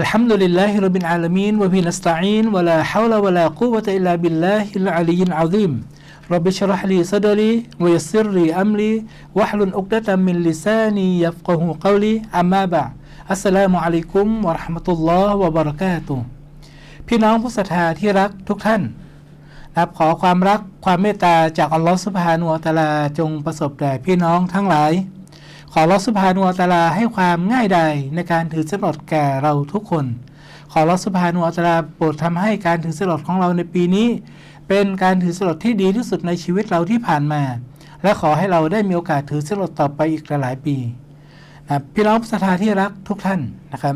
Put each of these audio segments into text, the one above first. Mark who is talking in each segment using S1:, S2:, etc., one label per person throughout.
S1: الحمد لله رب العالمين وبه نستعين ولا حول ولا قوة إلا بالله العلي العظيم رب اشرح لي صدري ويسر لي أمري واحلل عقدة من لساني يفقه قولي أما بعد السلام عليكم ورحمة الله وبركاته พี่น้องผู้ศรัทธาที่รักทุกท่านนะครับขอความรักความเมตตาจากอัลลอฮฺสุบฮานุอัตะลาจงประสบแด่พี่น้องทั้งหลาย ขออัลลอสุบฮานุอัตลาให้ความง่ายดายในการถือสลดแก่เราทุกคน ขออัลลอสุบฮานุอัตลาโปรดทำให้การถือสลดของเราในปีนี้ เป็นการถือสลดที่ดีที่สุดในชีวิตเราที่ผ่านมา และขอให้เราได้มีโอกาสถือสลดต่อไปอีกหลายปีนะพี่น้องศรัทธาที่รักทุกท่านนะครับ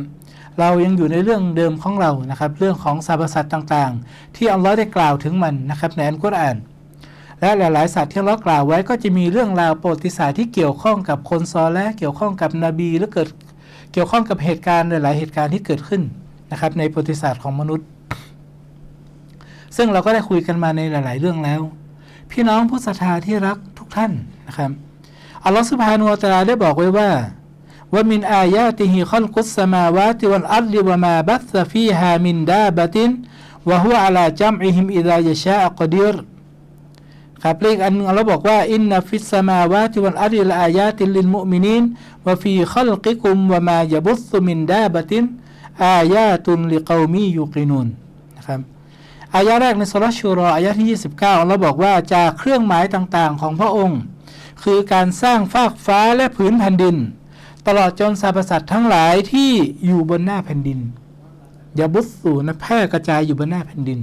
S1: เรายังอยู่ในเรื่องเดิมของเรานะครับ เรื่องของสรรพสัตว์ต่างๆ ที่อัลลอฮ์ได้กล่าวถึงมันนะครับในอัลกุรอาน และหลาย ๆ สัตว์ที่เรากล่าวไว้ก็จะมีเรื่องราวประวัติศาสตร์ที่เกี่ยวข้องกับคนซอและเกี่ยวข้องกับนบีหรือเกิดเกี่ยวข้องกับเหตุการณ์หลาย ๆ เหตุการณ์ที่เกิดขึ้นนะครับในประวัติศาสตร์ของมนุษย์ ซึ่งเราก็ได้คุยกันมาในหลาย ๆ เรื่องแล้ว พี่น้องผู้ศรัทธาที่รักทุกท่านนะครับอัลลอฮฺสุบฮานุอัตลาได้บอกไว้ว่าว่ามินอายาติฮิขลกุสสมาวาติวัลอัลลิวะมาบัสฟีฮามินดาบตินวะฮุอัลาจัมอิฮิมอิดายะชาอักดีร์ ครับเลขอันนึงเราบอกว่าอินนฟิสสมาวาติวัลอาริลอายาติลิลมุมินินวะฟีขลกิกุมวะมายบุสมินดาบตินอายาตุนลิกอมียูกินุนนะครับอายาแรกในสุรชูรออายาที่ 29เราบอกว่าจากเครื่องหมายต่างๆของพระองค์ คือการสร้างฟากฟ้าและผืนแผ่นดิน ตลอดจนสรรพสัตว์ทั้งหลายที่อยู่บนหน้าแผ่นดินยาบุสสูนะแพร่กระจายอยู่บนหน้าแผ่นดิน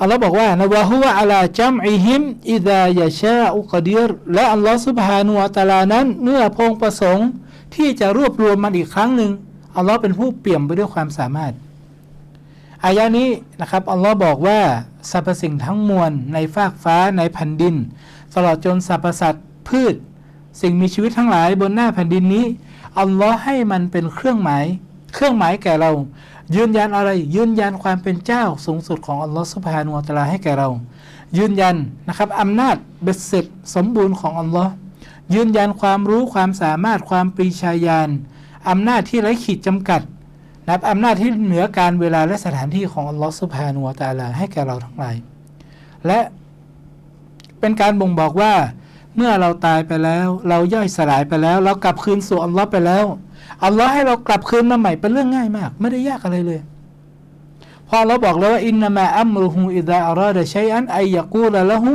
S1: อัลลอฮ์บอกว่านะวะฮุวะอัลาจัมอิฮิมอิดายะชาอุกดีรและอัลลอฮ์ซุบฮานุวะตลานั้น เมื่อพงประสงค์ ที่จะรวบรวมมันอีกครั้งหนึ่งอัลลอฮ์เป็นผู้เปี่ยมไปด้วยความสามารถอายะนี้นะครับอัลลอฮ์บอกว่าสรรพสิ่งทั้งมวลในฟากฟ้าในแผ่นดิน ตลอดจนสรรพสัตว์พืช สิ่งมีชีวิตทั้งหลายบนหน้าแผ่นดินนี้อัลลอฮ์ให้มันเป็นเครื่องหมาย เครื่องหมายแก่เรา ยืนยันอะไร ยืนยันความเป็นเจ้าสูงสุดของอัลลอฮ์สุบฮานุวะตลาให้แก่เรา ยืนยันนะครับอำนาจเบ็ดเสร็จสมบูรณ์ของอัลลอฮ์ยืนยันความรู้ความสามารถความปรีชาญาณอำนาจที่ไร้ขีดจำกัดนะับอำนาจที่เหนือการเวลาและสถานที่ของอัลลอฮ์สุบฮานุวะตลาให้แก่เราทั้งหลาย และเป็นการบ่งบอกว่า เมื่อเราตายไปแล้ว เราย่อยสลายไปแล้ว เรากลับคืนสู่อัลลอฮ์ไปแล้ว อัลลอฮ์ให้เรากลับคืนมาใหม่เป็นเรื่องง่ายมาก ไม่ได้ยากอะไรเลย พอเราบอกแล้วว่าอินนามาอัมรุฮูอิดะอาราดะชัยอันไอยะกูลละหู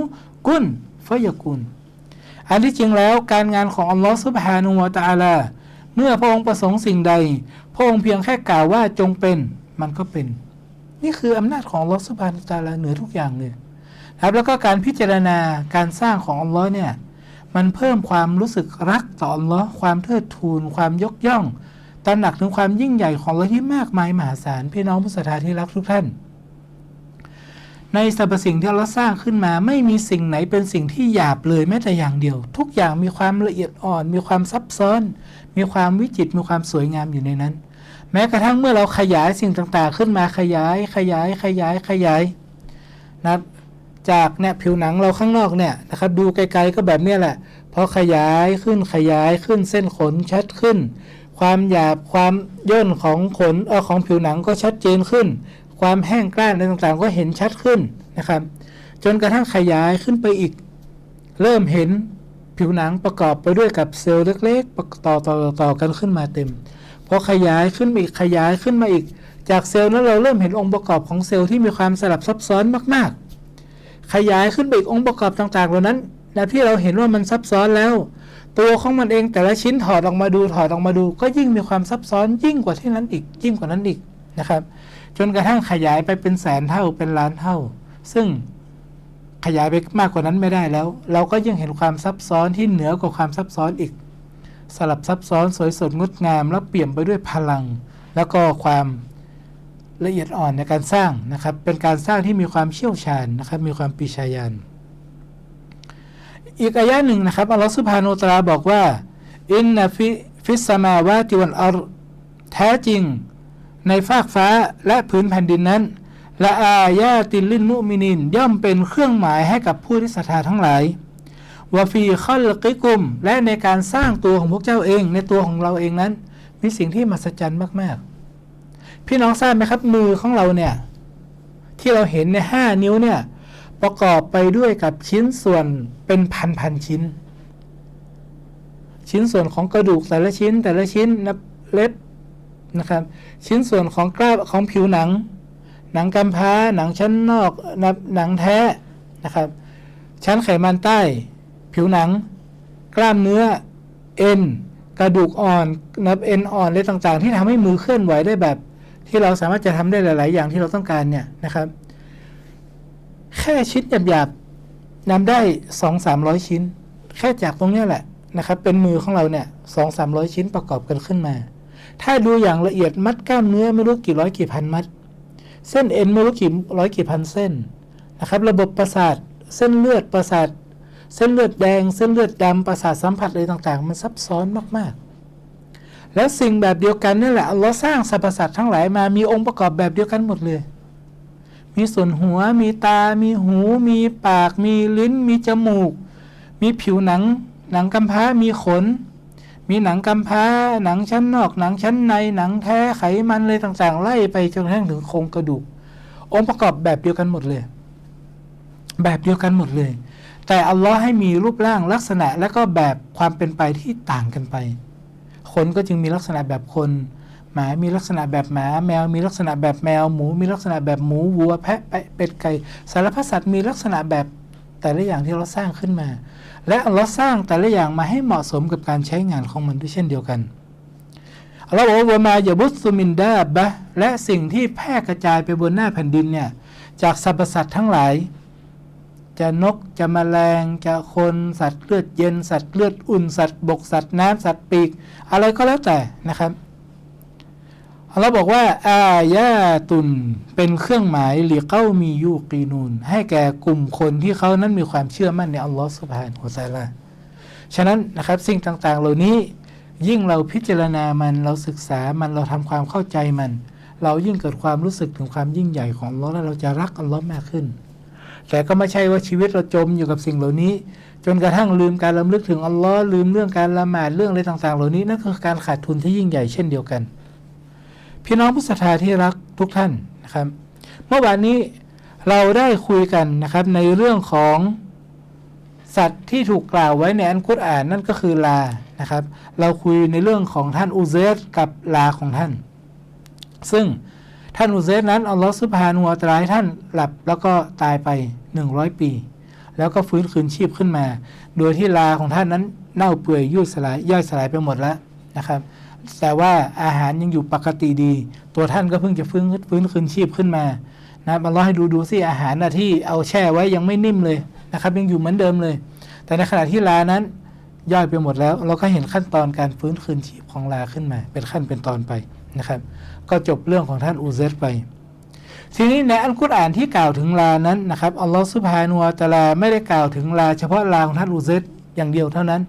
S1: กุนฟยะกุนอันที่จริงแล้วการงานของอัลลอฮ์ซุบฮานุวะตะอาลา เมื่อพระองค์ประสงค์สิ่งใด พระองค์เพียงแค่กล่าวว่าจงเป็นมันก็เป็น นี่คืออำนาจของอัลลอฮ์ซุบฮานุวะตะอาลาเหนือทุกอย่างเลยครับแล้วก็การพิจารณาการสร้างของอัลลอฮ์เนี่ย มันเพิ่มความรู้สึกรักต่ออัลลอฮ์ความเทิดทูน ความยกย่องตระหนักถึงความยิ่งใหญ่ของอัลลอฮ์ที่มากมายมหาศาลพี่น้องผู้ศรัทธาที่รักทุกท่าน ในสรรพสิ่งที่อัลลอฮ์สร้างขึ้นมาไม่มีสิ่งไหนเป็นสิ่งที่หยาบเลยแม้แต่อย่างเดียว ทุกอย่างมีความละเอียดอ่อน มีความซับซ้อน มีความวิจิตรมีความสวยงามอยู่ในนั้น แม้กระทั่งเมื่อเราขยายสิ่งต่างๆ ขึ้นมาขยายขยายขยายขยายนะ จากเนี่ยผิวหนังเราข้างนอกเนี่ยนะครับดูไกลๆก็แบบเนี้ยแหละพอขยายขึ้นขยายขึ้นเส้นขนชัดขึ้น ความหยาบความย่นของขนเออของผิวหนังก็ชัดเจนขึ้น ความแห้งกร้านอะไรต่างๆ ก็เห็นชัดขึ้นนะครับ จนกระทั่งขยายขึ้นไปอีก เริ่มเห็นผิวหนังประกอบไปด้วยกับเซลล์เล็กๆ ต่อต่อต่อกันขึ้นมาเต็มพอขยายขึ้นอีกขยายขึ้นมาอีก จากเซลล์นั้นเราเริ่มเห็นองค์ประกอบของเซลล์ที่มีความสลับซับซ้อนมากๆ ขยายขึ้นไปอีกองค์ประกอบต่างๆเหล่านั้นแล้วที่เราเห็นว่ามันซับซ้อนแล้ว ตัวของมันเองแต่ละชิ้นถอดออกมาดูถอดออกมาดู ก็ยิ่งมีความซับซ้อนยิ่งกว่าที่นั้นอีกยิ่งกว่านั้นอีกนะครับ จนกระทั่งขยายไปเป็นแสนเท่าเป็นล้านเท่า ซึ่งขยายไปมากกว่านั้นไม่ได้แล้ว เราก็ยังเห็นความซับซ้อนที่เหนือกว่าความซับซ้อนอีก สลับซับซ้อนสวยสดงดงาม แล้วเปี่ยมไปด้วยพลัง แล้วก็ความ ละเอียดอ่อนในการสร้างนะครับ เป็นการสร้างที่มีความเชี่ยวชาญนะครับ มีความปีชาญาณอีกอายะหนึ่งนะครับอัลลอฮฺสุบฮานุตราบอกว่า อินนฟิฟิสมาวาติวันอัลแท้จริง ในฟากฟ้าและพื้นแผ่นดินนั้นและอายาตินลินมุมินินย่อมเป็นเครื่องหมายให้กับผู้ที่ศรัทธาทั้งหลายวาฟีคอลกิกุม และในการสร้างตัวของพวกเจ้าเอง ในตัวของเราเองนั้น มีสิ่งที่มหัศจรรย์มาก ๆ พี่น้องทราบไหมครับมือของเราเนี่ย ที่เราเห็นในห้านิ้วเนี่ย ประกอบไปด้วยกับชิ้นส่วนเป็นพันๆชิ้น ชิ้นส่วนของกระดูกแต่ละชิ้นแต่ละชิ้นนับเล็บนะครับ ชิ้นส่วนของกล้ามของผิวหนัง หนังกำพร้าหนังชั้นนอกนับหนังแท้นะครับ ชั้นไขมันใต้ ผิวหนัง กล้ามเนื้อเอ็นกระดูกอ่อนนับเอ็นอ่อนอะไรต่างๆ ที่ทำให้มือเคลื่อนไหวได้แบบ ที่เราสามารถจะทำได้หลาย ๆ อย่างที่เราต้องการเนี่ยนะครับ แค่ชิ้นหยาบๆนำได้สองสามร้อยชิ้น แค่จากตรงนี้แหละนะครับ เป็นมือของเราเนี่ยสองสามร้อยชิ้นประกอบกันขึ้นมา ถ้าดูอย่างละเอียดมัดกล้ามเนื้อไม่รู้กี่ร้อยกี่พันมัด เส้นเอ็นไม่รู้กี่ร้อยกี่พันเส้นนะครับ ระบบประสาทเส้นเลือดประสาท เส้นเลือดแดง เส้นเลือดดำประสาทสัมผัสอะไรต่าง ๆ มันซับซ้อนมาก ๆ แล้วสิ่งแบบเดียวกันนี่แหละเราสร้างสรรพสัตว์ทั้งหลายมามีองค์ประกอบแบบเดียวกันหมดเลย มีส่วนหัว มีตา มีหู มีปาก มีลิ้น มีจมูก มีผิวหนัง หนังกำพร้า มีขน มีหนังกำพร้า หนังชั้นนอก หนังชั้นใน หนังแท้ไขมันเลยต่างๆ ไล่ไปจนกระทั่งถึงโครงกระดูก องค์ประกอบแบบเดียวกันหมดเลย แบบเดียวกันหมดเลย แต่อัลลอฮ์ให้มีรูปร่างลักษณะและก็แบบความเป็นไปที่ต่างกันไป คนก็จึงมีลักษณะแบบคน หมา มีลักษณะแบบหมา แมว มีลักษณะแบบแมว หมู มีลักษณะแบบหมู วัว แพะ เป็ด ไก่ สารพัดสัตว์ มีลักษณะแบบแต่ละอย่างที่เราสร้างขึ้นมา และอัลลอฮ์สร้างแต่ละอย่างมาให้เหมาะสมกับการใช้งานของมันด้วยเช่นเดียวกันอัลลอฮ์บอกว่ามายาบุสุมินดาบะและสิ่งที่แพร่กระจายไปบนหน้าแผ่นดินเนี่ย จากสรรพสัตว์ทั้งหลาย จะนกจะแมลงจะคนสัตว์เลือดเย็นสัตว์เลือดอุ่นสัตว์บกสัตว์น้ำสัตว์ปีก อะไรก็แล้วแต่นะครับอัลลอฮ์บอกว่าอายาตุนเป็นเครื่องหมายหรือเก้ามียูกีนูนให้แก่กลุ่มคนที่เขานั้นมีความเชื่อมั่นในอัลลอฮ์สุบฮานฮุตาลาฉะนั้นนะครับสิ่งต่างๆ เหล่านี้ยิ่งเราพิจารณามันเราศึกษามันเราทำความเข้าใจมัน เรายิ่งเกิดความรู้สึกถึงความยิ่งใหญ่ของอัลลอฮ์และเราจะรักอัลลอฮ์มากขึ้น แต่ก็ไม่ใช่ว่าชีวิตเราจมอยู่กับสิ่งเหล่านี้ จนกระทั่งลืมการลำลึกถึงอัลลอฮ์ลืมเรื่องการละหมาดเรื่องอะไรต่าง ๆ เหล่านี้นั่นคือการขาดทุนที่ยิ่งใหญ่เช่นเดียวกัน พี่น้องผู้ศรัทธาที่รักทุกท่านนะครับ เมื่อวานนี้เราได้คุยกันนะครับในเรื่องของสัตว์ที่ถูกกล่าวไว้ในอันกุรอานนั่นก็คือลานะครับ เราคุยในเรื่องของท่านอุเซรกับลาของท่าน ซึ่งท่านอุเซรนั้นอัลลอฮฺซุบฮานุวตะอาลาให้ท่านหลับแล้วก็ตายไป 100 ปี แล้วก็ฟื้นคืนชีพขึ้นมา โดยที่ลาของท่านนั้นเน่าเปื่อยยุ่ยสลายย่อยสลายไปหมดแล้วนะครับแต่ว่าอาหารยังอยู่ปกติดี ตัวท่านก็เพิ่งจะฟื้นฟื้นคืนชีพขึ้นมานะอัลลอฮ์ให้ดูดูสิอาหารนะที่เอาแช่ไว้ยังไม่นิ่มเลยนะครับ ยังอยู่เหมือนเดิมเลย แต่ในขณะที่ลานั้นย่อยไปหมดแล้ว เราก็เห็นขั้นตอนการฟื้นคืนชีพของลาขึ้นมา เป็นขั้นเป็นตอนไปนะครับ ก็จบเรื่องของท่านอูเซตไป ทีนี้ในอัลกุรอานที่กล่าวถึงลานั้นนะครับอัลลอฮฺสุบฮานุวะตาลาไม่ได้กล่าวถึงลา เฉพาะลาของท่านอูเซตอย่างเดียวเท่านั้น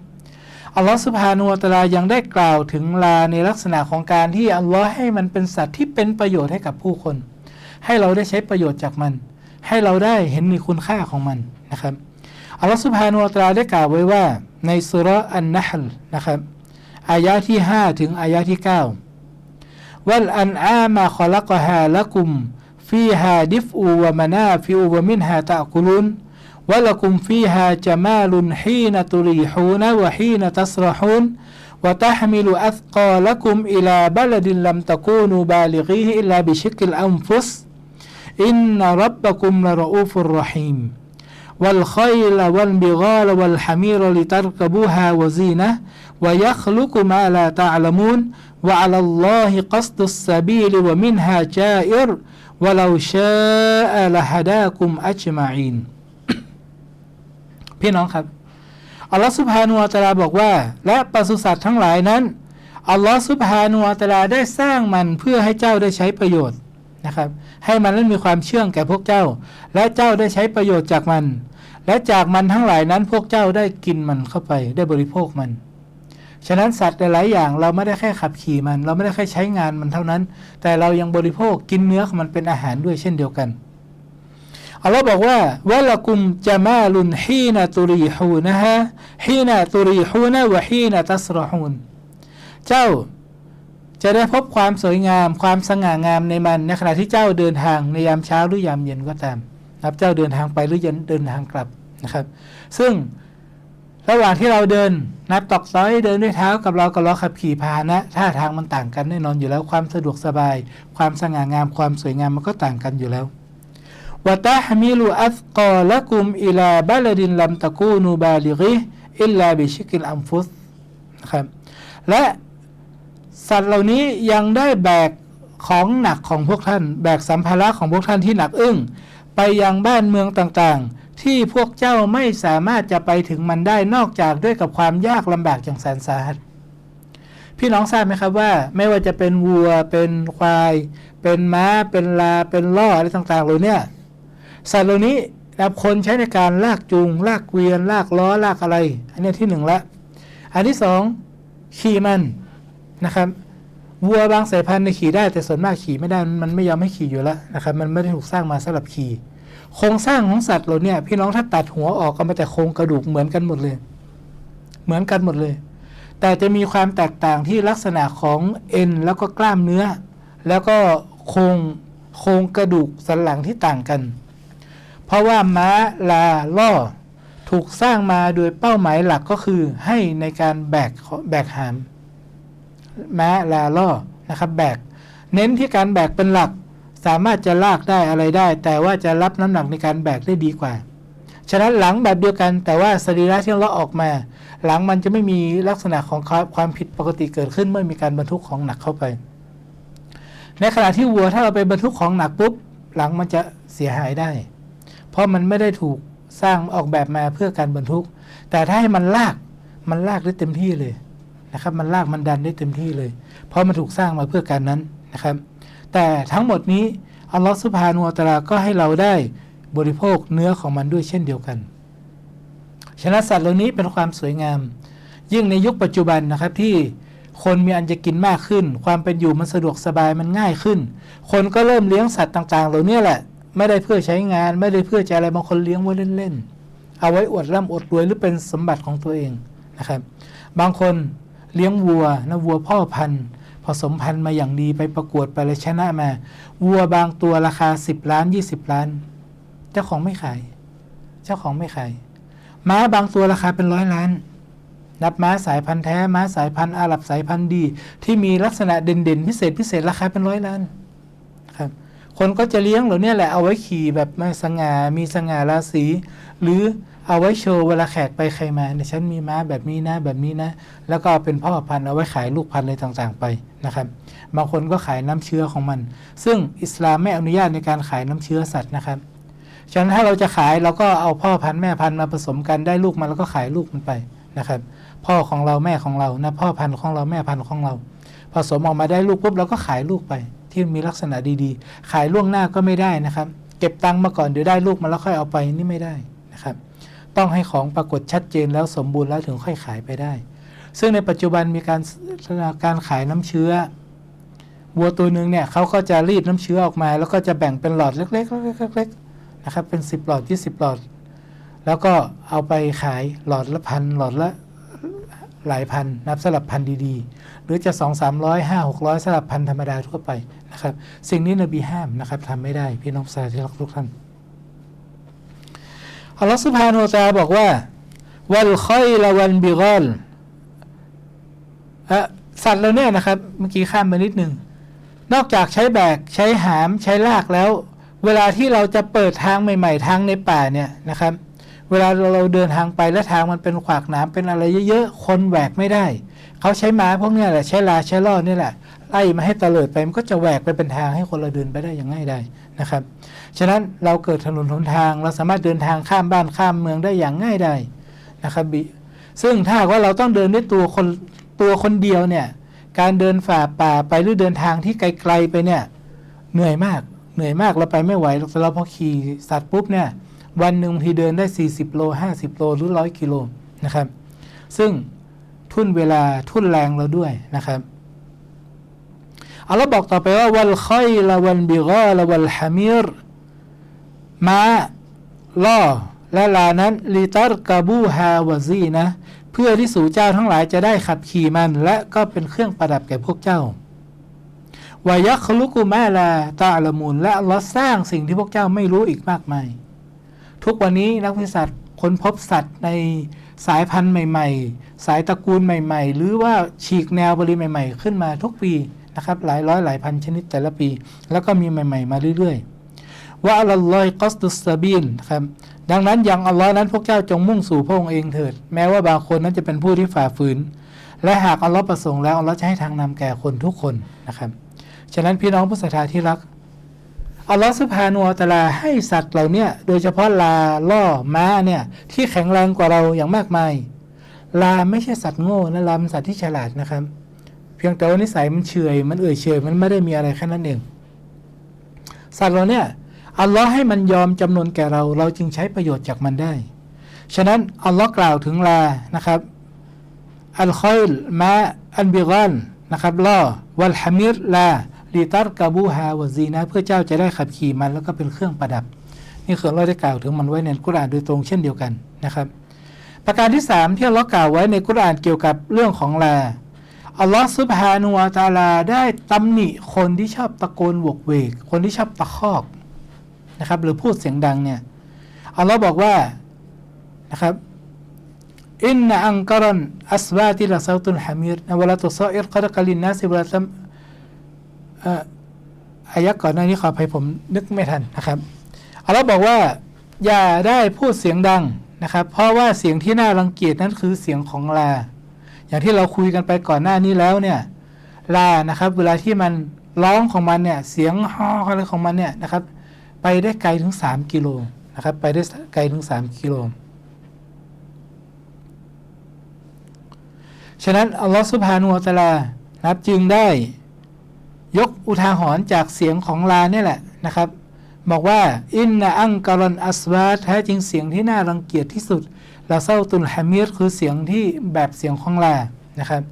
S1: อัลลอฮฺสุบฮานุวะตาลายังได้กล่าวถึงลาในลักษณะของการที่อัลลอฮ์ให้มันเป็นสัตว์ที่เป็นประโยชน์ให้กับผู้คน ให้เราได้ใช้ประโยชน์จากมัน ให้เราได้เห็นมีคุณค่าของมันนะครับอัลลอฮฺสุบฮานุวะตาลาได้กล่าวไว้ว่าในสุรอันนะฮลนะครับอายะที่ 5 ถึงอายะที่ 9วัลอันอามาขลักฮาละกุม فيها دفء ومنافع ومنها تأكلون ولكم فيها جمال حين تريحون وحين تسرحون وتحمل أثقالكم إلى بلد لم تكونوا بالغيه إلا بشق الأنفس إن ربكم لرؤوف رحيم. والخيل والبغال والحمير لتركبوها وزينة ويخلق ما لا تعلمون وعلى الله قصد السبيل ومنها جائر ว่าเราเชื่ะละฮดาคุมอัจมาอินพี่น้องครับอัลลอฮฺสุบฮานุอัตลาบอกว่า และปศุสัตว์ทั้งหลายนั้นอัลลอฮฺสุบฮานุอัตลาได้สร้างมันเพื่อให้เจ้าได้ใช้ประโยชน์นะครับ ให้มันนั้นมีความเชื่องแก่พวกเจ้า และเจ้าได้ใช้ประโยชน์จากมัน และจากมันทั้งหลายนั้นพวกเจ้าได้กินมันเข้าไปได้บริโภคมัน ฉะนั้นสัตว์หลายอย่างเราไม่ได้แค่ขับขี่มัน เราไม่ได้แค่ใช้งานมันเท่านั้น แต่เรายังบริโภคกินเนื้อของมันเป็นอาหารด้วยเช่นเดียวกันอัลลอฮ์บอกว่าวะละกุมจามาลุนฮีนาตุรีฮูนะฮะฮีนาตุรีฮูนะวะฮีนาตัสรฮูนเจ้าจะได้พบความสวยงาม ความสง่างามในมันในขณะที่เจ้าเดินทางในยามเช้าหรือยามเย็นก็ตามนะครับเจ้าเดินทางไปหรือเดินทางกลับนะครับ ซึ่ง ระหว่างที่เราเดินนับตอกซ้อยเดินด้วยเท้ากับเรากับเราขับขี่พาหนะท่าทางมันต่างกันแน่นอนอยู่แล้วความสะดวกสบาย ความสง่างามความสวยงามมันก็ต่างกันอยู่แล้ววะตะฮมิลูอัสกอละกุมอิลาบาลดินลัมตะกูนูบาลิกิอิลลาบิชิกิลอัมฟุสนะครับและสัตว์เหล่านี้ยังได้แบกของหนักของพวกท่าน แบกสัมภาระของพวกท่านที่หนักอึ้งไปยังบ้านเมืองต่างๆ ที่พวกเจ้าไม่สามารถจะไปถึงมันได้นอกจากด้วยกับความยากลำบากอย่างแสนสาหัสพี่น้องทราบไหมครับว่า ไม่ว่าจะเป็นวัวเป็นควาย เป็นม้า เป็นลา เป็นล่ออะไรต่างๆเหล่าเนี้ยสัตว์เหล่านี้นะครับคนใช้ในการลากจูง ลากเกวียน ลากล้อลากอะไร อันนี้ที่หนึ่งละ อันที่สองขี่มันนะครับวัวบางสายพันธุ์ในยขี่ได้แต่ส่วนมากขี่ไม่ได้มันไม่ยอมให้ขี่อยู่แล้วนะครับ มันไม่ได้ถูกสร้างมาสำหรับขี่ โครงสร้างของสัตว์เราเนี่ยพี่น้องถ้าตัดหัวออกก็มาแต่โครงกระดูกเหมือนกันหมดเลย เหมือนกันหมดเลย แต่จะมีความแตกต่างที่ลักษณะของเอ็นแล้วก็กล้ามเนื้อ แล้วก็โครงโครงกระดูกสันหลังที่ต่างกัน เพราะว่าม้าลาล่อถูกสร้างมาโดยเป้าหมายหลักก็คือให้ในการแบกแบกหามม้าลาล่อนะครับแบกเน้นที่การแบกเป็นหลัก สามารถจะลากได้อะไรได้ แต่ว่าจะรับน้ำหนักในการแบกได้ดีกว่า ฉะนั้นหลังแบบเดียวกัน แต่ว่าสรีระที่เราออกมา หลังมันจะไม่มีลักษณะของความผิดปกติเกิดขึ้นเมื่อมีการบรรทุกของหนักเข้าไป ในขณะที่วัวถ้าเราไปบรรทุกของหนักปุ๊บหลังมันจะเสียหายได้ เพราะมันไม่ได้ถูกสร้างออกแบบมาเพื่อการบรรทุก แต่ถ้าให้มันลากมันลากได้เต็มที่เลยนะครับ มันลากมันดันได้เต็มที่เลย เพราะมันถูกสร้างมาเพื่อการนั้นนะครับ แต่ทั้งหมดนี้อัลลอฮฺสุบฮานุอัตะลาก็ให้เราได้บริโภคเนื้อของมันด้วยเช่นเดียวกัน ฉะนั้นสัตว์เหล่านี้เป็นความสวยงาม ยิ่งในยุคปัจจุบันนะครับที่คนมีอันจะกินมากขึ้น ความเป็นอยู่มันสะดวกสบายมันง่ายขึ้น คนก็เริ่มเลี้ยงสัตว์ต่างๆ เหล่านี้แหละ ไม่ได้เพื่อใช้งานไม่ได้เพื่อจะอะไรบางคนเลี้ยงไว้เล่นๆเอาไว้อวดร่ำอวดรวยหรือเป็นสมบัติของตัวเองนะครับ บางคนเลี้ยงวัวนะวัวพ่อพันธุ์ ผสมพันธุ์มาอย่างดีไปประกวดไปเลยชนะมา วัวบางตัวราคา 10 ล้าน 20 ล้าน เจ้าของไม่ขาย เจ้าของไม่ขาย ม้าบางตัวราคาเป็นร้อยล้าน นับม้าสายพันธุ์แท้ ม้าสายพันธุ์อาหรับสายพันธุ์ดี ที่มีลักษณะเด่นๆ พิเศษพิเศษราคาเป็นร้อยล้านครับคนก็จะเลี้ยงเหล่านี้แหละเอาไว้ขี่แบบไม่สง่ามีสง่าราศีหรือ เอาไว้โชว์เวลาแขกไปใครมาเนี่ยฉันมีม้าแบบนี้นะแบบนี้นะ แล้วก็เป็นพ่อพันธุ์เอาไว้ขายลูกพันธุ์อะไรต่างๆไปนะครับบางคนก็ขายน้ำเชื้อของมัน ซึ่งอิสลามไม่อนุญาตในการขายน้ำเชื้อสัตว์นะครับฉะนั้นถ้าเราจะขายเราก็เอาพ่อพันธุ์แม่พันธุ์มาผสมกันได้ลูกมาแล้วก็ขายลูกมันไปนะครับ พ่อของเราแม่ของเรานะพ่อพันธุ์ของเราแม่พันธุ์ของเรา ผสมออกมาได้ลูกปุ๊บเราก็ขายลูกไป ที่มีลักษณะดีๆ ขายล่วงหน้าก็ไม่ได้นะครับ เก็บตังค์มาก่อนเดี๋ยวได้ลูกมาแล้วค่อยเอาไปนี่ไม่ได้นะครับ ต้องให้ของปรากฏชัดเจนแล้วสมบูรณ์แล้วถึงค่อยขายไปได้ ซึ่งในปัจจุบันมีการการขายน้ำเชื้อวัวตัวหนึ่งเนี่ยเขาก็จะรีดน้ำเชื้อออกมา แล้วก็จะแบ่งเป็นหลอดเล็กๆกๆนะครับเป็น 10 หลอด 20 หลอด แล้วก็เอาไปขายหลอดละพันหลอดละหลายพันนับสลับพันดีๆ หรือจะ2 3 0 0 5 600 สลับพันธรรมดาทั่วไปนะครับ สิ่งนี้นบีห้ามนะครับทำไม่ได้พี่น้องสาที่รักทุกท่าน อัลลอฮฺสุบฮานุตาบอกว่า วัลคอยละวันบิกอลสัตว์เราเนี่ยนะครับ เมื่อกี้ข้ามไปนิดหนึ่งนอกจากใช้แบก ใช้หาม ใช้ลากแล้ว เวลาที่เราจะเปิดทางใหม่ ๆ ทางในป่าเนี่ยนะครับ เวลาเราเดินทางไปแล้วทางมันเป็นขวากหนามเป็นอะไรเยอะๆ คนแหวกไม่ได้ เขาใช้ม้าพวกนี้แหละ ใช้ลาใช้ล่อนี่แหละ ไล่มาให้ตะเลิดไปมันก็จะแหวกไปเป็นทางให้คนเราเดินไปได้อย่างง่ายได้นะครับ ฉะนั้นเราเกิดถนนหนทางเราสามารถเดินทางข้ามบ้านข้ามเมืองได้อย่างง่ายได้นะครับบิซึ่งถ้าว่าเราต้องเดินด้วยตัวคนตัวคนเดียวเนี่ยการเดินฝ่าป่าไปหรือเดินทางที่ไกลๆไปเนี่ยเหนื่อยมากเหนื่อยมากเราไปไม่ไหวเราพอขี่สัตว์ปุ๊บเนี่ยวันหนึ่งบางทีเดินได้ 40 โล 50 โลหรือ 100 กิโลนะครับ ซึ่งทุ่นเวลาทุ่นแรงเราด้วยนะครับ อัลลอฮ์บอกต่อไปว่าวัลคอยละวันบิกอละวัลฮามิรม้าล่อและลานั้นลิตรกาบูฮาวาซีนะ เพื่อที่สู่เจ้าทั้งหลายจะได้ขับขี่มัน และก็เป็นเครื่องประดับแก่พวกเจ้าวายักลุกุมาลาตาละมูล และลอสร้างสิ่งที่พวกเจ้าไม่รู้อีกมากมาย ทุกวันนี้นักวิทยาศาสตร์ค้นพบสัตว์ในสายพันธุ์ใหม่ ๆ สายตระกูลใหม่ ๆ หรือว่าฉีกแนวบริใหม่ ๆ ขึ้นมาทุกปี นะครับหลายร้อยหลายพันชนิดแต่ละปี แล้วก็มีใหม่ ๆ มาเรื่อยๆว่าอัลลอฮ์กอสตุสซาบินครับดังนั้นอย่างอัลลอฮ์นั้นพวกเจ้าจงมุ่งสู่พระองค์เองเถิด แม้ว่าบางคนนั้นจะเป็นผู้ที่ฝ่าฝืน และหากอัลลอฮ์ประสงค์แล้วอัลลอฮ์จะให้ทางนำแก่คนทุกคนนะครับฉะนั้นพี่น้องผู้ศรัทธาที่รักอัลลอฮ์สุภาโนวตะอาลาให้สัตว์เหล่านี้โดยเฉพาะลาล่อม้าเนี่ยที่แข็งแรงกว่าเราอย่างมากมาย ลาไม่ใช่สัตว์โง่นะลาเป็นสัตว์ที่ฉลาดนะครับ พียงแต่ว่านิสัยมันเฉยมันเอื่อยเฉยมันไม่ได้มีอะไรแค่นั้นเองสัตว์เราเนี่ยอัลลอฮ์ให้มันยอมจำนวนแก่เรา เราจึงใช้ประโยชน์จากมันได้ ฉะนั้นอัลลอฮ์กล่าวถึงลานะครับอัลคอยลมาอันบิกอนนะครับล่อวัลฮามิรลาลีตัรกาบูฮาวซีนะ เพื่อเจ้าจะได้ขับขี่มันแล้วก็เป็นเครื่องประดับ นี่คือเราได้กล่าวถึงมันไว้ในกุรอานโดยตรงเช่นเดียวกันนะครับ ประการที่สามที่เรากล่าวไว้ในกุรอานเกี่ยวกับเรื่องของลา อัลลอฮฺซุบฮานุวาตาลาได้ตำหนิคนที่ชอบตะโกนโวกเวก คนที่ชอบตะคอกนะครับ หรือพูดเสียงดังเนี่ยอัลลอฮ์บอกว่านะครับอินนอังกรันอัสบาติละซาตุลฮามิรนะวะลาตุซาอิรกะดะกะลินนาสิวะลาตัมอ่ออายะก่อนหน้านี้ขออภัยผมนึกไม่ทันนะครับอัลลอฮ์บอกว่าอย่าได้พูดเสียงดังนะครับ เพราะว่าเสียงที่น่ารังเกียจนั้นคือเสียงของลา อย่างที่เราคุยกันไปก่อนหน้านี้แล้วเนี่ยลานะครับ เวลาที่มันร้องของมันเนี่ยเสียงฮออะไรของมันเนี่ยนะครับ ไปได้ไกลถึง 3 กิโลนะครับ ไปได้ไกลถึง 3 กิโลฉะนั้นอัลลอฮฺสุบฮานุวะตลานะครับจึงได้ยกอุทาหรณ์จากเสียงของลาเนี่ยแหละนะครับ บอกว่าอินนาอังกรอนอัสวาแท้จริงเสียงที่น่ารังเกียจที่สุดลาเซาตุลฮามิรคือเสียงที่แบบเสียงของลานะครับ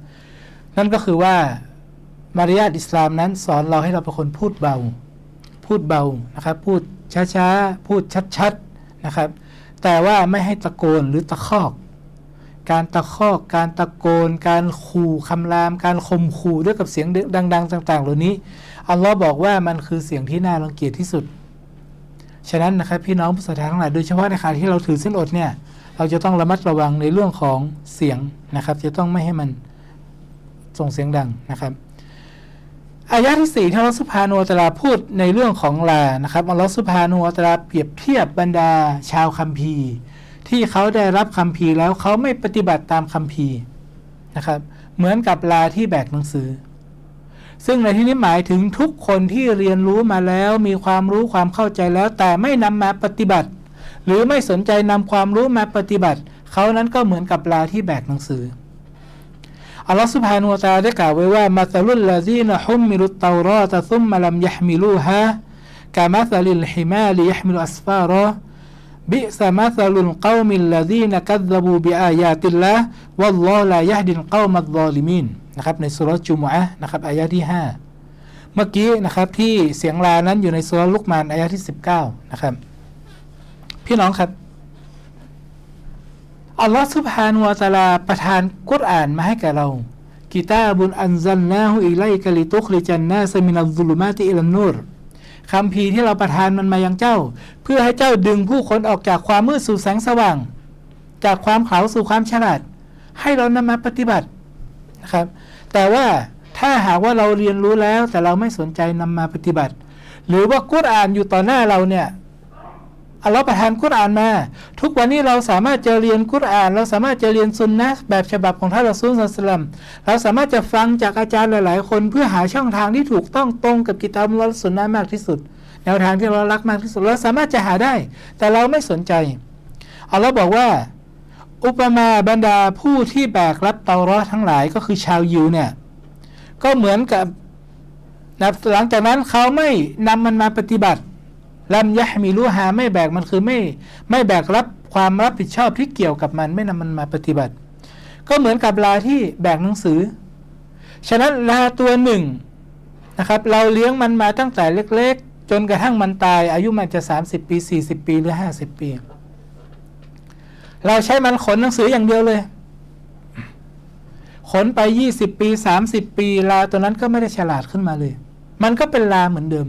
S1: นั่นก็คือว่ามารยาทอิสลามนั้นสอนเราให้เราเป็นคนพูดเบา พูดเบานะครับ พูดช้าๆ พูดชัดๆนะครับ แต่ว่าไม่ให้ตะโกนหรือตะคอก การตะคอก การตะโกน การขู่คำราม การข่มขู่ด้วยกับเสียงดัง ๆ ต่าง ๆ เหล่านี้อัลลอฮ์บอกว่ามันคือเสียงที่น่ารังเกียจที่สุด ฉะนั้นนะครับพี่น้องผู้ศรัทธาทั้งหลายโดยเฉพาะในขณะที่เราถือเส้นอดเนี่ยเราจะต้องระมัดระวังในเรื่องของเสียงนะครับ จะต้องไม่ให้มันส่งเสียงดังนะครับอายะที่สี่ที่อัลลอฮฺสุภาโนตะลาพูดในเรื่องของลานะครับอัลลอฮฺสุภาโนตะลาเปรียบเทียบบรรดาชาวคัมภีร์ ที่เขาได้รับคัมภีร์แล้วเขาไม่ปฏิบัติตามคัมภีร์นะครับ เหมือนกับลาที่แบกหนังสือ ซึ่งในที่นี้หมายถึงทุกคนที่เรียนรู้มาแล้วมีความรู้ความเข้าใจแล้ว แต่ไม่นำมาปฏิบัติ หรือไม่สนใจนำความรู้มาปฏิบัติ เขานั้นก็เหมือนกับลาที่แบกหนังสืออัลลอฮฺสุบฮานุตาได้กล่าวไว้ว่ามาซาลุลลาซีนฮุมมิรุตเตารอตะซุมมะลัมยะฮมิลูฮะกามาซาลิลฮิมาลิยะฮมิลอัสฟาระบิสมาซาลุลกอมิลลาซีนกัซซบูบิอายาติลลาวัลลอฮ์ลายะฮดิลกอมัลซอลิมีน นะครับในสุรจุมะนะครับอายะที่ 5 เมื่อกี้นะครับที่เสียงลานั้นอยู่ในสุรลุกมานอายะที่ 19 นะครับ พี่น้องครับอัลลอฮฺสุบฮานุวะตาลาประทานกุรอานมาให้แก่เรากิตาบุนอันซัลนาฮุอิไลกะลิตุคริจันนาสมินัลซุลุมาติอิลันนูรคำพีที่เราประทานมันมายังเจ้า เพื่อให้เจ้าดึงผู้คนออกจากความมืดสู่แสงสว่าง จากความขาวสู่ความฉลาด ให้เรานำมาปฏิบัติ นะครับ แต่ว่าถ้าหากว่าเราเรียนรู้แล้วแต่เราไม่สนใจนำมาปฏิบัติ หรือว่ากุรอานอยู่ต่อหน้าเราเนี่ยอัลลอฮ์ประทานกุรอานมา ทุกวันนี้เราสามารถจะเรียนกุรอาน เราสามารถจะเรียนซุนนะแบบฉบับของท่านรอซูลสลัมเราสามารถจะฟังจากอาจารย์หลาย ๆ คนเพื่อหาช่องทางที่ถูกต้องตรงกับกิตามุลลอฮ์ซุนนะมากที่สุด แนวทางที่เรารักมากที่สุดเราสามารถจะหาได้ แต่เราไม่สนใจอัลลอฮ์บอกว่า อุปมาบรรดาผู้ที่แบกรับเตารอดทั้งหลายก็คือชาวยิวเนี่ยก็เหมือนกับนะหลังจากนั้นเขาไม่นำมันมาปฏิบัติลัมยะมิลูฮาไม่แบกมันคือไม่ไม่แบกรับความรับผิดชอบที่เกี่ยวกับมันไม่นำมันมาปฏิบัติ ก็เหมือนกับลาที่แบกหนังสือ ฉะนั้นลาตัวหนึ่งนะครับ เราเลี้ยงมันมาตั้งแต่เล็ก ๆ จนกระทั่งมันตาย อายุมันจะ 30 ปี 40 ปีหรือ 50 ปี เราใช้มันขนหนังสืออย่างเดียวเลย ขนไป20ปี30ปีลาตัวนั้นก็ไม่ได้ฉลาดขึ้นมาเลย มันก็เป็นลาเหมือนเดิม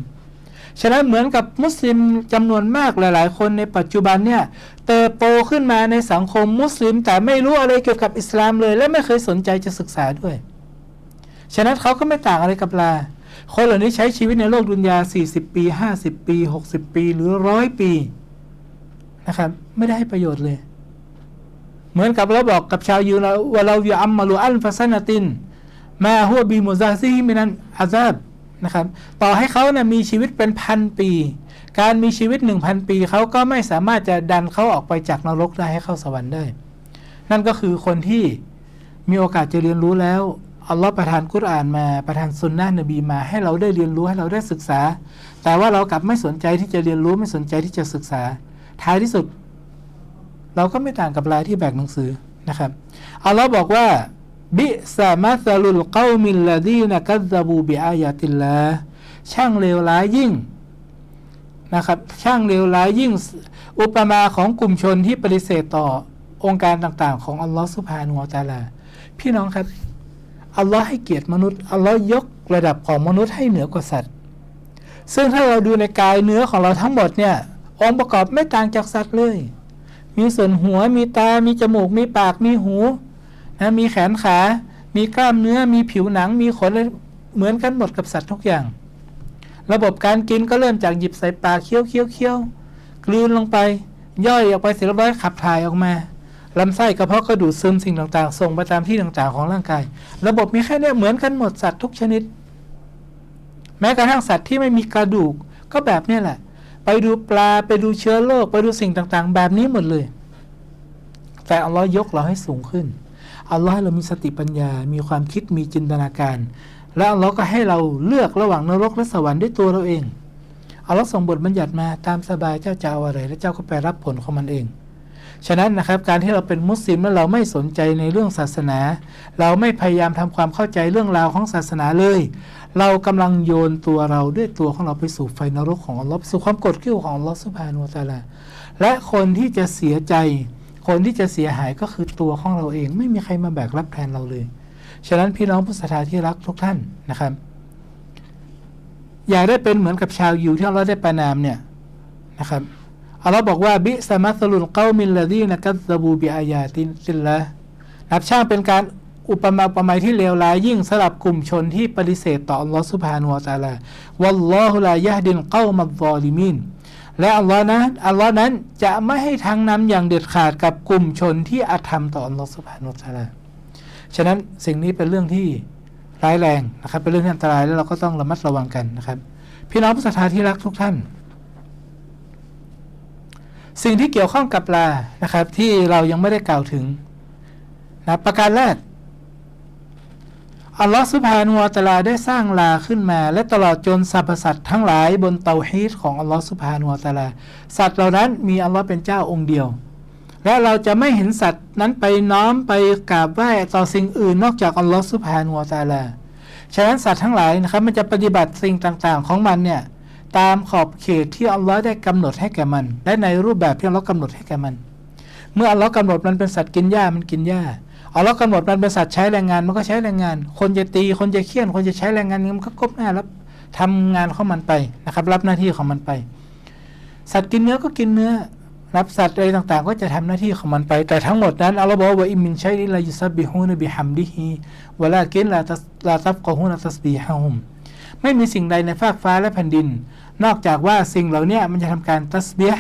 S1: ฉะนั้นเหมือนกับมุสลิมจำนวนมากหลาย ๆ คนในปัจจุบันเนี่ยเติบโตขึ้นมาในสังคมมุสลิม แต่ไม่รู้อะไรเกี่ยวกับอิสลามเลย และไม่เคยสนใจจะศึกษาด้วย ฉะนั้นเขาก็ไม่ต่างอะไรกับลาคนเหล่านี้ใช้ชีวิตในโลกดุนยา 40 ปี 50 ปี 60 ปี หรือร้อยปีนะครับ ไม่ได้ให้ประโยชน์เลย เหมือนกับเราบอกกับชาวยูเราว่าเราอยู่อัมมาลูอัลฟาซนาติน มาหัวบีมุซาซีมินันอาซาบนะครับ ต่อให้เขานะมีชีวิตเป็นพันปี การมีชีวิตหนึ่งพันปีเขาก็ไม่สามารถจะดันเขาออกไปจากนรกได้ให้เข้าสวรรค์ได้ นั่นก็คือคนที่มีโอกาสจะเรียนรู้แล้วอัลลอฮ์ประทานกุรอานมาประทานสุนนะนบีมาให้เราได้เรียนรู้ให้เราได้ศึกษา แต่ว่าเรากลับไม่สนใจที่จะเรียนรู้ไม่สนใจที่จะศึกษา ท้ายที่สุด เราก็ไม่ต่างกับรายที่แบกหนังสือนะครับอัลลอฮ์บอกว่าบิสามาซาลุลกามิลลาดีนะกัซบูบิอายาติลลาช่างเลวร้ายยิ่งนะครับช่างเลวร้ายยิ่งอุปมาของกลุ่มชนที่ปฏิเสธต่อองค์การต่างๆ ของอัลลอฮ์สุบฮานุวตาลา พี่น้องครับอัลลอฮ์ให้เกียรติมนุษย์อัลลอฮ์ยกระดับของมนุษย์ให้เหนือกว่าสัตว์ ซึ่งถ้าเราดูในกายเนื้อของเราทั้งหมดเนี่ยองค์ประกอบไม่ต่างจากสัตว์เลย มีส่วนหัว มีตา มีจมูก มีปาก มีหูนะมีแขนขา มีกล้ามเนื้อ มีผิวหนัง มีขนเหมือนกันหมดกับสัตว์ทุกอย่าง ระบบการกินก็เริ่มจากหยิบใส่ปากเคี้ยวเคี้ยวเคี้ยวกลืนลงไป ย่อยออกไปเสร็จเรียบร้อยขับถ่ายออกมาลำไส้กระเพาะก็ดูดซึมสิ่งต่างๆ ส่งไปตามที่ต่างๆของร่างกาย ระบบมีแค่เนี้ยเหมือนกันหมดสัตว์ทุกชนิด แม้กระทั่งสัตว์ที่ไม่มีกระดูกก็แบบนี้แหละ ไปดูปลาไปดูเชื้อโรคไปดูสิ่งต่างๆ แบบนี้หมดเลย แต่อัลลอฮ์ยกเราให้สูงขึ้นอัลลอฮ์ให้เรามีสติปัญญา มีความคิดมีจินตนาการ และอัลลอฮ์ก็ให้เราเลือกระหว่างนรกและสวรรค์ด้วยตัวเราเองอัลลอฮ์ส่งบทบัญญัติมาตามสบายเจ้าจะเอาอะไร และเจ้าก็ไปรับผลของมันเอง ฉะนั้นนะครับการที่เราเป็นมุสลิมแล้วเราไม่สนใจในเรื่องศาสนา เราไม่พยายามทำความเข้าใจเรื่องราวของศาสนาเลย เรากำลังโยนตัวเราด้วยตัวของเราไปสู่ไฟนรกของอัลลอฮ์สู่ความกดขี่ของอัลลอฮ์สุบฮานุวะตาลาและคนที่จะเสียใจ คนที่จะเสียหายก็คือตัวของเราเอง ไม่มีใครมาแบกรับแทนเราเลย ฉะนั้นพี่น้องผู้ศรัทธาที่รักทุกท่านนะครับอย่าได้เป็นเหมือนกับชาวยิวที่เราได้ประนามเนี่ยนะครับ อัลลอฮ์บอกว่าบิสมัสลุลเกามิลลาดีนะกัซซบูบิอายาตินสิลละนับช่างเป็นการอุปมาอุปไมยที่เลวร้ายยิ่งสำหรับกลุ่มชนที่ปฏิเสธต่ออัลลอฮ์สุบฮานุวะตาลาวัลลอฮุลายะดินเกามัลซอลิมินและอัลลอฮ์นั้นอัลลอฮ์นั้นจะไม่ให้ทางนำอย่างเด็ดขาดกับกลุ่มชนที่อาธรรมต่ออัลลอฮ์สุบฮานุวะตาลาฉะนั้นสิ่งนี้เป็นเรื่องที่ร้ายแรงนะครับเป็นเรื่องที่อันตรายแล้วเราก็ต้องระมัดระวังกันนะครับ พี่น้องผู้ศรัทธาที่รักทุกท่าน สิ่งที่เกี่ยวข้องกับลานะครับ ที่เรายังไม่ได้กล่าวถึงนะประการแรกอัลลอฮฺสุบฮานุวะตะลาได้สร้างลาขึ้นมา และตลอดจนสรรพสัตว์ทั้งหลายบนเตาฮีดของอัลลอฮฺสุบฮานุวะตะลา สัตว์เหล่านั้นมีอัลลอฮ์เป็นเจ้าองค์เดียว และเราจะไม่เห็นสัตว์นั้นไปน้อมไปกราบไหว้ต่อสิ่งอื่นนอกจากอัลลอฮฺสุบฮานุวะตะลาฉะนั้นสัตว์ทั้งหลายนะครับมันจะปฏิบัติสิ่งต่างๆ ของมันเนี่ย ตามขอบเขตที่อัลลอฮ์ได้กำหนดให้แก่มัน และในรูปแบบที่อัลลอฮ์กำหนดให้แก่มัน เมื่ออัลลอฮ์กำหนดมันเป็นสัตว์กินหญ้ามันกินหญ้าอัลลอฮ์กำหนดมันเป็นสัตว์ใช้แรงงานมันก็ใช้แรงงาน คนจะตีคนจะเคี่ยนคนจะใช้แรงงานมันก็ก้มหน้ารับทำงานของมันไปนะครับ รับหน้าที่ของมันไป สัตว์กินเนื้อก็กินเนื้อรับสัตว์อะไรต่างๆ ก็จะทำหน้าที่ของมันไป แต่ทั้งหมดนั้นอัลลอฮ์บอกว่าอิมินชัยอิลายุซับบิฮูนบิฮัมดิฮีวะลากินลาตัสลาตัฟกอฮูนตัสบีฮะฮุมไม่มีสิ่งใดในฟากฟ้าและแผ่นดิน นอกจากว่าสิ่งเหล่านี้มันจะทำการตัสเบีย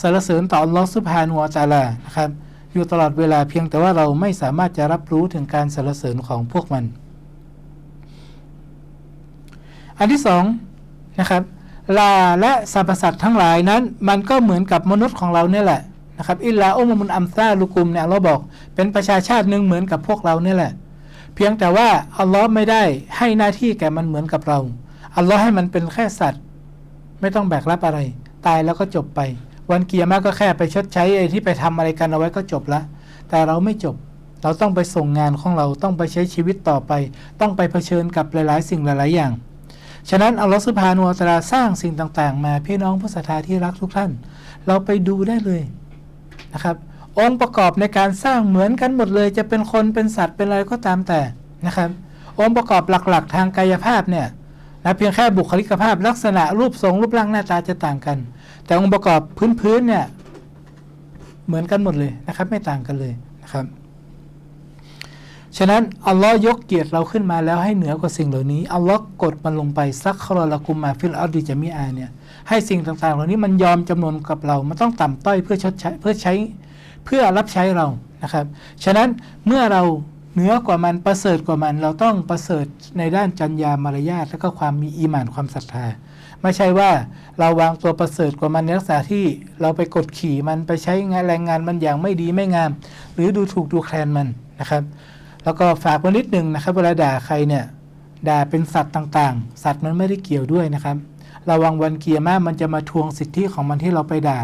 S1: สรรเสริญต่ออัลลอฮ์ซุบฮานุวะตะอาลานะครับ อยู่ตลอดเวลาเพียงแต่ว่าเราไม่สามารถจะรับรู้ถึงการสรรเสริญของพวกมัน อันที่สองนะครับลาและสรรพสัตว์ทั้งหลายนั้น มันก็เหมือนกับมนุษย์ของเราเนี่ยแหละนะครับอิลลาอุมมุนอัมซาลุกุมเนี่ยเราบอกเป็นประชาชาติหนึ่งเหมือนกับพวกเราเนี่ยแหละ เพียงแต่ว่าอัลลอฮ์ไม่ได้ให้หน้าที่แก่มันเหมือนกับเราอัลลอฮ์ให้มันเป็นแค่สัตว์ ไม่ต้องแบกรับอะไร ตายแล้วก็จบไป วันเกียร์มากก็แค่ไปชดใช้ไอ้ที่ไปทำอะไรกันเอาไว้ก็จบละแต่เราไม่จบ เราต้องไปส่งงานของเราต้องไปใช้ชีวิตต่อไป ต้องไปเผชิญกับหลาย ๆ สิ่งหลาย ๆ อย่าง ฉะนั้นอัลลอฮฺสุบฮานุวะตะอาลาสร้างสิ่งต่างๆ มาพี่น้องผู้ศรัทธาที่รักทุกท่าน เราไปดูได้เลยนะครับ องค์ประกอบในการสร้างเหมือนกันหมดเลย จะเป็นคนเป็นสัตว์เป็นอะไรก็ตามแต่นะครับ องค์ประกอบหลัก ๆ ทางกายภาพเนี่ย นะเพียงแค่บุคลิกภาพลักษณะรูปทรงรูปร่างหน้าตาจะต่างกัน แต่องค์ประกอบพื้นๆเนี่ยเหมือนกันหมดเลยนะครับ ไม่ต่างกันเลยนะครับ ฉะนั้นอัลลอฮ์ยกเกียรติเราขึ้นมาแล้วให้เหนือกว่าสิ่งเหล่านี้อัลลอฮ์กดมันลงไปซักครอละกุมมาฟิลอัลดิจามิอาเนี่ยให้สิ่งต่างๆ เหล่านี้มันยอมจำนวนกับเรา มันต้องต่ำต้อยเพื่อชดใช้เพื่อใช้เพื่อรับใช้เรานะครับ ฉะนั้นเมื่อเรา เหนือกว่ามันประเสริฐกว่ามัน เราต้องประเสริฐในด้านจัญญามารยาทและก็ความมีอีหมานความศรัทธา ไม่ใช่ว่าเราวางตัวประเสริฐกว่ามันในลักษณะที่เราไปกดขี่มันไปใช้งานแรงงานมันอย่างไม่ดีไม่งาม หรือดูถูกดูแคลนมันนะครับ แล้วก็ฝากไว้นิดหนึ่งนะครับเวลาด่าใครเนี่ยด่าเป็นสัตว์ต่างๆ สัตว์มันไม่ได้เกี่ยวด้วยนะครับระวังวันเกียร์มากมันจะมาทวงสิทธิของมันที่เราไปด่า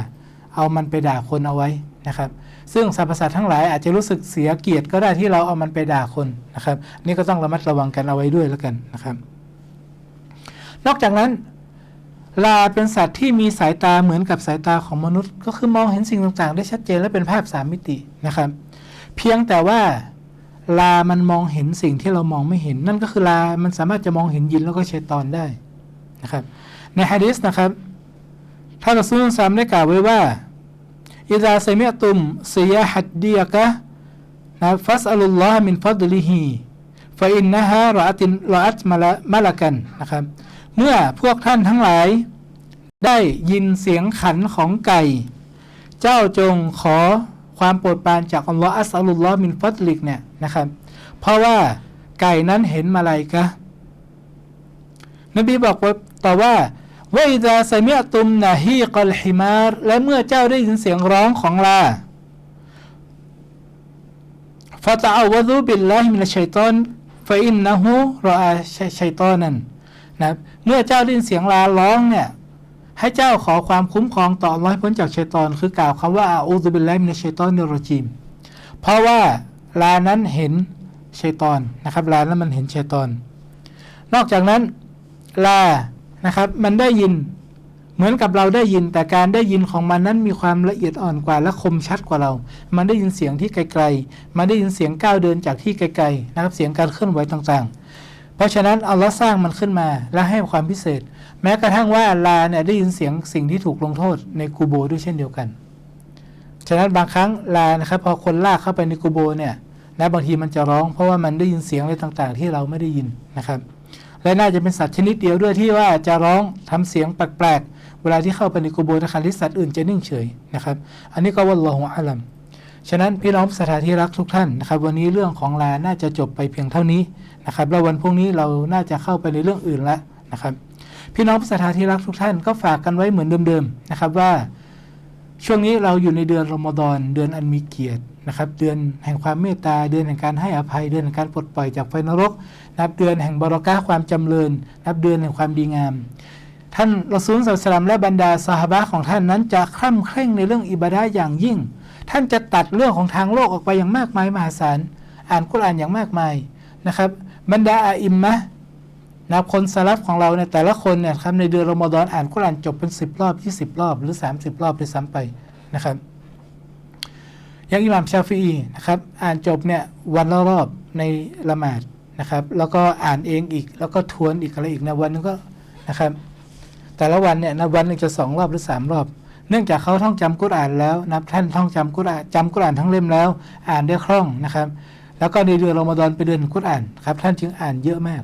S1: เอามันไปด่าคนเอาไว้นะครับ ซึ่งสรรพสัตว์ทั้งหลายอาจจะรู้สึกเสียเกียรติก็ได้ที่เราเอามันไปด่าคนนะครับ นี่ก็ต้องระมัดระวังกันเอาไว้ด้วยแล้วกันนะครับ นอกจากนั้นลาเป็นสัตว์ที่มีสายตาเหมือนกับสายตาของมนุษย์ ก็คือมองเห็นสิ่งต่างๆ ได้ชัดเจนและเป็นภาพสามมิตินะครับ เพียงแต่ว่าลามันมองเห็นสิ่งที่เรามองไม่เห็น นั่นก็คือลา มันสามารถจะมองเห็นยินแล้วก็เชตอนได้นะครับ ในฮะดิษนะครับท่านอัสลุลซามได้กล่าวไว้ว่า อิดาเซมิตุมซียฮัดดียกะนะฟัสอัลลอฮ์มินฟัดลิฮีฟอินนะฮะรออัตินรออัตมาละมาละกันนะครับ เมื่อพวกท่านทั้งหลาย ได้ยินเสียงขันของไก่ เจ้าจงขอความโปรดปรานจากอัลลอฮ์อัสอัลลอฮ์มินฟัดลิกเนี่ยนะครับ เพราะว่าไก่นั้นเห็นมาลายกะนบีบอกว่าต่อว่า ว่าอิดาสมิอตุมนาฮีกัลฮิมารและเมื่อเจ้าได้ยินเสียงร้องของลาฟาตะอาวะดูบิลลาฮิมินชัยตอนฟาอินนะฮูรออาชัยตอนันนะเมื่อเจ้าได้ยินเสียงลาร้องเนี่ยให้เจ้าขอความคุ้มครองต่อร้อยพ้นจากชัยตอน คือกล่าวคำว่าอาอูซุบิลลาฮิมินัชชัยตอนนิรจีม เพราะว่าลานั้นเห็นชัยตอนนะครับลานั้นมันเห็นชัยตอน นอกจากนั้นลา นะครับ มันได้ยิน เหมือนกับเราได้ยิน แต่การได้ยินของมันนั้นมีความละเอียดอ่อนกว่าและคมชัดกว่าเรา มันได้ยินเสียงที่ไกลๆ มันได้ยินเสียงก้าวเดินจากที่ไกลๆนะครับ เสียงการเคลื่อนไหวต่างๆ เพราะฉะนั้นอัลลอฮ์สร้างมันขึ้นมาและให้ความพิเศษ แม้กระทั่งว่าลาเนี่ยได้ยินเสียงสิ่งที่ถูกลงโทษในกูโบด้วยเช่นเดียวกัน ฉะนั้นบางครั้งลานะครับพอคนลากเข้าไปในกูโบเนี่ยและบางทีมันจะร้องเพราะว่ามันได้ยินเสียงอะไรต่างๆ ที่เราไม่ได้ยินนะครับ และน่าจะเป็นสัตว์ชนิดเดียวด้วยที่ว่าจะร้องทำเสียงแปลกๆ เวลาที่เข้าไปในกูโบนะครับที่สัตว์อื่นจะนิ่งเฉยนะครับ อันนี้ก็วัลลอฮุอาลัมฉะนั้นพี่น้องสถานที่รักทุกท่านนะครับวันนี้เรื่องของลาน่าจะจบไปเพียงเท่านี้นะครับแล้ววันพรุ่งนี้เราน่าจะเข้าไปในเรื่องอื่นแล้วนะครับ พี่น้องสถานที่รักทุกท่านก็ฝากกันไว้เหมือนเดิมๆนะครับว่า ช่วงนี้เราอยู่ในเดือนรอมฎอนเดือนอันมีเกียรติ นะครับเดือนแห่งความเมตตาเดือนแห่งการให้อภัยเดือนแห่งการปลดปล่อยจากไฟนรกนับเดือนแห่งบารอกาความจำเริญนับเดือนแห่งความดีงาม ท่านรอซูลสัลลัมและบรรดาสหบะของท่านนั้นจะคร่ำเคร่งในเรื่องอิบาดะห์อย่างยิ่ง ท่านจะตัดเรื่องของทางโลกออกไปอย่างมากมายมหาศาลอ่านกุรอานอย่างมากมายนะครับบรรดาอาอิมมะนะคนสลับของเราเนี่ยแต่ละคนเนี่ยครับในเดือนรอมฎอนอ่านกุรอานจบเป็น 10 รอบ 20 รอบหรือ 30 รอบด้วยซ้ำไปนะครับ ย่างอิหม่ามชาฟีนะครับอ่านจบเนี่ยวันละรอบในละหมาดนะครับ แล้วก็อ่านเองอีก แล้วก็ทวนอีกอะไรอีกนะวันนึงก็นะครับ แต่ละวันเนี่ยนะวันหนึงจะสองรอบหรือสามรอบ เนื่องจากเขาท่องจำกุรอานแล้วนะท่านท่องจำกุรอานจำกุรอานทั้งเล่มแล้ว อ่านได้คล่องนะครับ แล้วก็ในเดือนรอมฎอนเป็นเดือนกุรอานครับท่านจึงอ่านเยอะมาก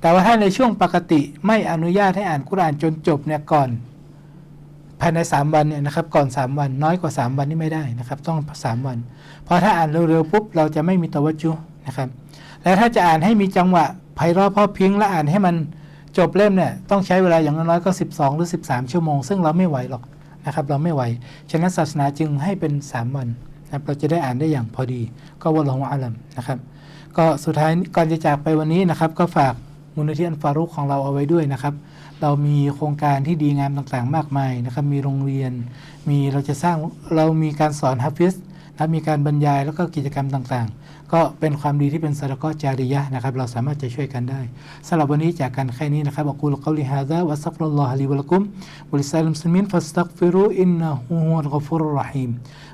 S1: แต่ว่าถ้าในช่วงปกติไม่อนุญาตให้อ่านกุรอานจนจบเนี่ยก่อน ภายใน 3 วันเนี่ยนะครับก่อน 3 วันน้อยกว่า 3 วันนี่ไม่ได้นะครับ ต้อง 3 วัน เพราะถ้าอ่านเร็วๆปุ๊บเราจะไม่มีตะวัจุนะครับ แล้วถ้าจะอ่านให้มีจังหวะไพเราะเพราะพิงและอ่านให้มันจบเล่มเนี่ยต้องใช้เวลาอย่างน้อยก็ 12 หรือ 13 ชั่วโมง ซึ่งเราไม่ไหวหรอกนะครับ เราไม่ไหวฉะนั้นศาสนาจึงให้เป็น 3 วันนะครับเราจะได้อ่านได้อย่างพอดี ก็วะลองอาลัมนะครับ ก็สุดท้ายก่อนจะจากไปวันนี้นะครับ ก็ฝากมูลนิธิอันฟารุกของเราเอาไว้ด้วยนะครับ เรามีโครงการที่ดีงามต่างๆ มากมายนะครับ มีโรงเรียน มีเราจะสร้างเรามีการสอนฮัฟฟิสนะครับมีการบรรยายแล้วก็กิจกรรมต่างๆ ก็เป็นความดีที่เป็นสารกจาริยะนะครับ เราสามารถจะช่วยกันได้สำหรับวันนี้จากกันแค่นี้นะครับอักูลกอลิฮะซาวัสซัฟรุลลอฮะลีวะลักุมวะลิซาลิมุสลิมินฟัสตักฟิรูอินนะฮูวัลกฟุรรรหีม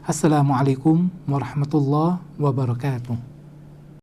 S1: อัสสลามุอะลัยกุมวะเราะห์มะตุลลอฮ์วะบะเราะกาตุฮ์